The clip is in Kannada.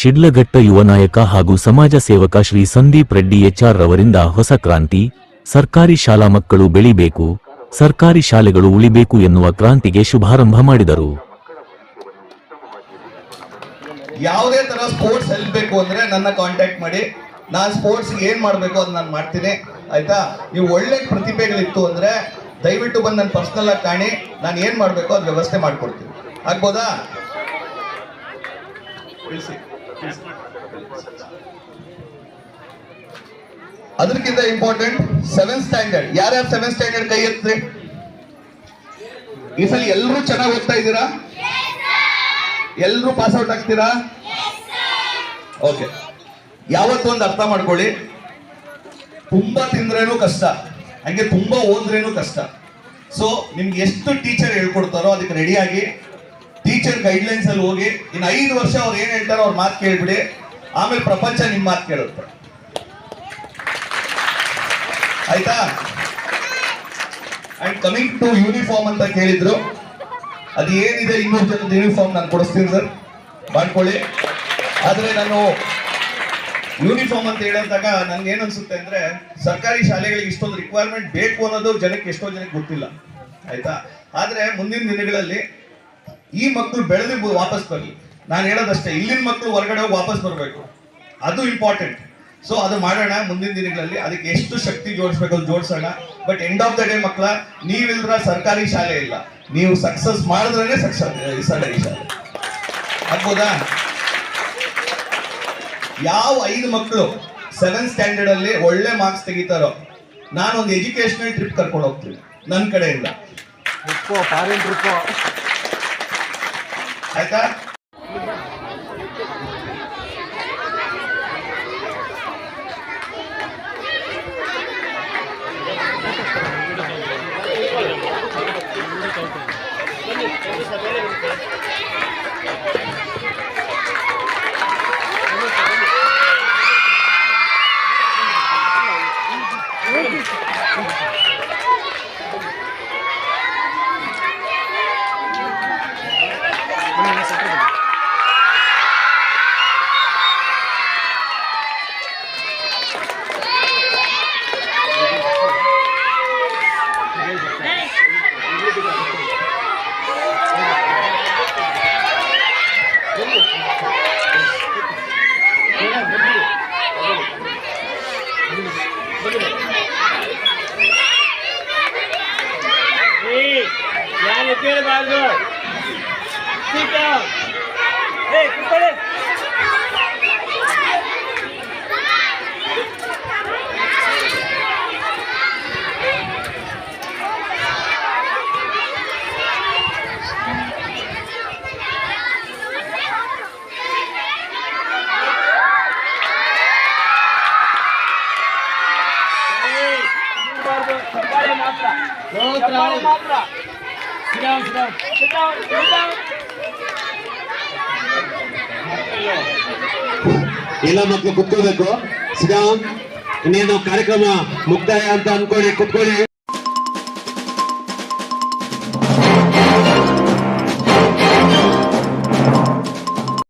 ಶಿಡ್ಲಘಟ್ಟ ಯುವ ನಾಯಕ ಹಾಗೂ ಸಮಾಜ ಸೇವಕ ಶ್ರೀ ಸಂದೀಪ್ ರೆಡ್ಡಿ ಎಚ್ಆರ್ ರವರಿಂದ ಹೊಸ ಕ್ರಾಂತಿ, ಸರ್ಕಾರಿ ಶಾಲಾ ಮಕ್ಕಳು ಬೆಳಿಬೇಕು, ಸರ್ಕಾರಿ ಶಾಲೆಗಳು ಉಳಿಬೇಕು ಎನ್ನುವ ಕ್ರಾಂತಿಗೆ ಶುಭಾರಂಭ ಮಾಡಿದರು. ಯಾವುದೇ ತರ ಸ್ಪೋರ್ಟ್ಸ್ ಹೆಲ್ಪ್ ಬೇಕು ಅಂದ್ರೆ ನನ್ನ ಕಾಂಟ್ಯಾಕ್ಟ್ ಮಾಡಿ. ನಾನು ಸ್ಪೋರ್ಟ್ಸ್ ಏನ್ ಮಾಡಬೇಕು ಅದು ನಾನು ಮಾಡ್ತೀನಿ. ಆಯ್ತಾ? ನೀವು ಒಳ್ಳೆ ಪ್ರತಿಭೆಗಳಿತ್ತು ಅಂದ್ರೆ ದಯವಿಟ್ಟು ಬಂದು ನನ್ನ ಪರ್ಸನಲ್ ಆಗಿ ಕಾಣಿ. ನಾನು ಏನ್ ಮಾಡಬೇಕು ಅದು ವ್ಯವಸ್ಥೆ ಮಾಡ್ಕೊಡ್ತೀನಿ. ಆಗ್ಬೋದಾ? ಅದಕ್ಕಿಂತ ಇಂಪಾರ್ಟೆಂಟ್ ಸೆವೆಂತ್ ಸ್ಟ್ಯಾಂಡರ್ಡ್ ಯಾರ್ಯಾರು ಸೆವೆಂತ್ ಸ್ಟ್ಯಾಂಡರ್ಡ್ ಕೈ ಎತ್ತಿ? ಈ ಸಲ ಎಲ್ಲರೂ ಚೆನ್ನಾಗಿ ಓದ್ತಾ ಇದ್ದೀರಾ? ಎಲ್ಲರೂ ಪಾಸ್ ಔಟ್ ಆಗ್ತೀರಾ? ಓಕೆ ಯಾವತ್ತೊಂದು ಅರ್ಥ ಮಾಡ್ಕೊಳ್ಳಿ. ತುಂಬಾ ತಿಂದ್ರೇನು ಕಷ್ಟ. ಹಂಗೆ ತುಂಬಾ ಓದ್ರೇನು ಕಷ್ಟ. ಸೊ ನಿಮ್ಗೆ ಎಷ್ಟು ಟೀಚರ್ ಹೇಳ್ಕೊಡ್ತಾರೋ ಅದಕ್ಕೆ ರೆಡಿಯಾಗಿ ಟೀಚರ್ ಗೈಡ್ಲೈನ್ಸ್ ಅಲ್ಲಿ ಹೋಗಿ ಇನ್ನು ಐದು ವರ್ಷ ಅವ್ರು ಏನ್ ಹೇಳ್ತಾರೋ ಅವ್ರ ಮಾತು ಕೇಳ್ಬಿಡಿ. ಆಮೇಲೆ ಪ್ರಪಂಚ ನಿಮ್ ಮಾತು ಕೇಳುತ್ತೆ. ಆಯ್ತಾ? ಅಂಡ್ ಕಮಿಂಗ್ ಟು ಯೂನಿಫಾರ್ಮ್ ಅಂತ ಕೇಳಿದ್ರು. ಅದು ಏನಿದೆ ಇನ್ನೂರು ಜನದ ಯೂನಿಫಾರ್ಮ್ ನಾನು ಕೊಡಿಸ್ತೀನಿ ಸರ್ ಮಾಡ್ಕೊಳ್ಳಿ. ಆದ್ರೆ ನಾನು ಯೂನಿಫಾರ್ಮ್ ಅಂತ ಹೇಳಿದಾಗ ನನ್ಗೆ ಏನ್ ಅನ್ಸುತ್ತೆ ಅಂದ್ರೆ ಸರ್ಕಾರಿ ಶಾಲೆಗಳಿಗೆ ಇಷ್ಟೊಂದು ರಿಕ್ವೈರ್ಮೆಂಟ್ ಬೇಕು ಅನ್ನೋದು ಜನಕ್ಕೆ ಎಷ್ಟೋ ಜನಕ್ಕೆ ಗೊತ್ತಿಲ್ಲ. ಆಯ್ತಾ? ಆದ್ರೆ ಮುಂದಿನ ದಿನಗಳಲ್ಲಿ ಈ ಮಕ್ಕಳು ಬೆಳೆದು ವಾಪಸ್ ಬರಲಿ ನಾನು ಹೇಳೋದಷ್ಟೇ, ಇಲ್ಲಿನ ಮಕ್ಕಳು ಹೊರಗಡೆ ಹೋಗಿ ವಾಪಸ್ ಬರಬೇಕು. ಅದು ಇಂಪಾರ್ಟೆಂಟ್ ಸೊ ಅದು ಮಾಡೋಣ ಮುಂದಿನ ದಿನಗಳಲ್ಲಿ. ಅದಕ್ಕೆ ಎಷ್ಟು ಶಕ್ತಿ ಜೋಡಿಸ್ಬೇಕು ಅದು ಜೋಡಿಸೋಣ. But end of the day ಮಕ್ಕಳ, ನೀವಿಲ್ದ್ರ ಸರ್ಕಾರಿ ಶಾಲೆ ಇಲ್ಲ. ನೀವು ಸಕ್ಸಸ್ ಮಾಡಿದ್ರೇ ಸಕ್ಸಸ್ ಸರ್ಕಾರಿ ಶಾಲೆ. ಆಗ್ಬೋದಾ ಯಾವ ಐದು ಮಕ್ಕಳು ಸೆವೆಂತ್ ಸ್ಟ್ಯಾಂಡರ್ಡ್ ಅಲ್ಲಿ ಒಳ್ಳೆ ಮಾರ್ಕ್ಸ್ ತೆಗಿತಾರೋ ನಾನು ಒಂದು ಎಜುಕೇಶನಲ್ ಟ್ರಿಪ್ ಕರ್ಕೊಂಡು ಹೋಗ್ತೀನಿ. ನನ್ನ ಕಡೆಯಿಂದ. ಆಯ್ತಾ ये तेरे बाहर जो ठीक है ए ऊपर Outra. Outra. Sit down, sit down. Sit down, sit down. ಎಲ್ಲ ಮಕ್ಕಳು ಕುತ್ಕೋಬೇಕು ಸಿಡಾಮ್ ಇನ್ನೇನು ಕಾರ್ಯಕ್ರಮ ಮುಕ್ತಾಯ ಅಂತ ಅನ್ಕೊಳ್ಳಿ ಕುತ್ಕೊಳ್ಳಿ